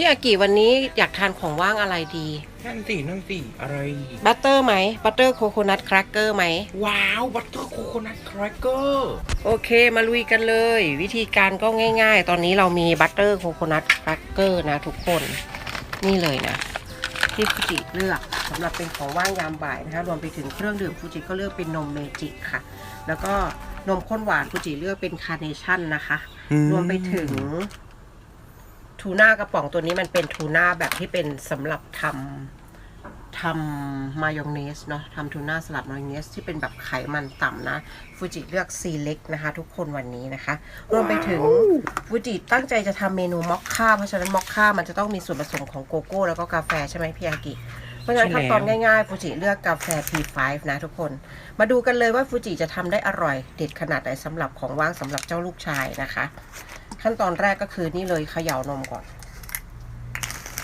พี่อากิวันนี้อยากทานของว่างอะไรดี นั่นสินั่นสิอะไร บัตเตอร์ไหม บัตเตอร์โคโคนัทครักเกอร์ไหม ว้าวบัตเตอร์โคโคนัทครกเกอร์โอเคมาลุยกันเลย วิธีการก็ง่าย ๆ ตอนนี้เรามีบัตเตอร์โคโคนัทครักเกอร์นะทุกคนนี่เลยนะ ที่ฟูจิเลือกสำหรับเป็นของว่างยามบ่ายนะคะรวมไปถึงเครื่องดื่มฟูจิก็เลือกเป็นนมเมจิค่ะ แล้วก็นมข้นหวานฟูจิเลือกเป็นคาร์เนชั่นนะคะ รวมไปถึง ทูน่ากระป๋องตัวนี้มันเป็นทูน่าแบบที่เป็นสำหรับทำทำมายองเนสเนาะทำทูน่าสลัดมายองเนสที่เป็นแบบไขมันต่ำนะ ฟูจิเลือกซีเล็กนะคะ ทุกคนวันนี้นะคะ รวมไปถึงฟูจิตั้งใจจะทำเมนูมอคค่าเพราะฉะนั้นมอคค่ามันจะต้องมีส่วนผสมของโกโก้ แล้วก็กาแฟใช่ไหมพี่อากิเพราะฉะนั้นขั้นตอนง่ายๆฟูจิเลือกกาแฟ P5 นะทุกคน มาดูกันเลยว่าฟูจิจะทำได้อร่อยเด็ดขนาดไหนสำหรับของว่างสำหรับเจ้าลูกชายนะคะ ขั้นตอนแรกก็คือนี่เลยเขย่านมก่อน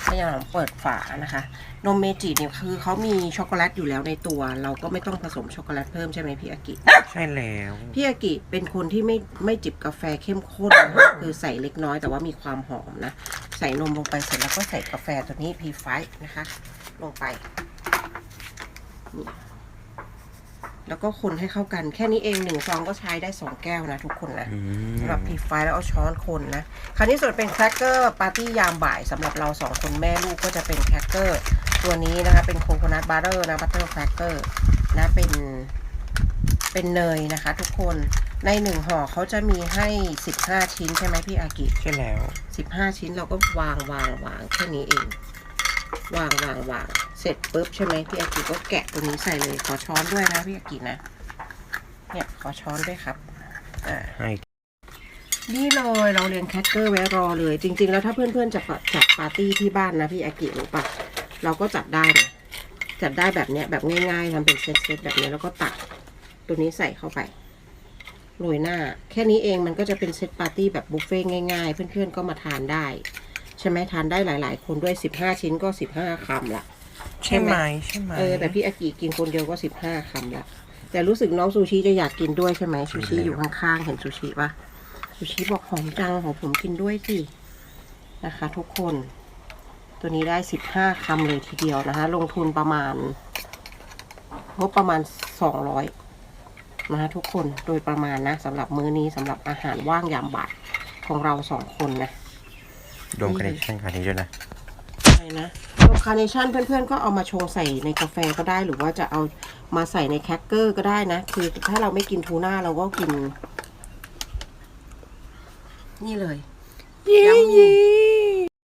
เขย่านมเปิดฝานะคะ นมเมจิเนี่ยคือเขามีช็อกโกแลตอยู่แล้วในตัว เราก็ไม่ต้องผสมช็อกโกแลตเพิ่มใช่ไหมพี่อากิ ใช่แล้ว พี่อากิเป็นคนที่ไม่ไม่จิบกาแฟเข้มข้นนะคะคือใส่เล็กน้อยแต่ว่ามีความหอมนะ ใส่นมลงไปเสร็จแล้วก็ใส่กาแฟตัวนี้ P5 นะคะ ลงไปนี่ แล้วก็คนให้เข้ากัน แค่นี้เองหนึ่งซองก็ใช้ได้สองแก้วนะทุกคนนะอืมสำหรับ P5 แล้วเอาช้อนคนนะ คราวนี้ส่วนเป็นแครกเกอร์ปาร์ตี้ยามบ่ายสำหรับเราสองคนแม่ลูกก็จะเป็นแครกเกอร์ตัวนี้นะคะ เป็นโคโคนัทบัตเตอร์นะบัตเตอร์แครกเกอร์นะเป็นเป็นเนยนะคะ ทุกคนในหนึ่งห่อเขาจะมีให้สิบห้าชิ้นใช่ไหมพี่อากิใช่แล้วสิบห้าชิ้นเราก็วางวางวางแค่นี้เอง วางวางวางเสร็จปุ๊บใช่ไหมพี่อากิก็แกะตัวนี้ใส่เลยขอช้อนด้วยนะพี่อากินะ เนี่ยขอช้อนด้วยครับอ่าให้นี่เลยเราเรียงแคคเกอร์ไว้รอเลย จริง ๆ แล้วถ้าเพื่อนๆจะจัดปาร์ตี้ที่บ้านนะพี่อากิรู้ปะเราก็จัดได้นะจัดได้แบบเนี้ยแบบง่ายๆทำเป็นเซตๆแบบเนี้ยแล้วก็ตักตัวนี้ใส่เข้าไปโรยหน้า แค่นี้เองมันก็จะเป็นเซตปาร์ตี้แบบบุฟเฟ่ต์ง่ายๆ เพื่อนๆก็มาทานได้ ใช่ไหมทานได้หลาย ๆ คนด้วยสิบห้าชิ้นก็สิบห้าคำละ ใช่ไหมใช่ไหมเออแต่พี่อากิกินคนเดียวก็สิบห้าคำละแต่รู้สึกน้องซูชิจะอยากกินด้วยใช่ไหมซูชิอยู่ข้างๆเห็นซูชิปะซูชิบอกหอมจังของผมกินด้วยสินะคะ ทุกคน ตัวนี้ได้สิบห้าคำเลยทีเดียวนะคะ ลงทุนประมาณงบประมาณสองร้อยนะคะทุกคนโดยประมาณนะสำหรับมื้อนี้สำหรับอาหารว่างยามบ่ายของเราสองคนนะรวมกันในช่างคันนี้ด้วยนะใช่ นะโลคาเนชั่นเพื่อนๆก็เอามาชงใส่ในกาแฟก็ได้ หรือว่าจะเอามาใส่ในแคคเกอร์ก็ได้นะ คือถ้าเราไม่กินทูน่าเราก็กิน นี่เลยเย้ยังมีเย้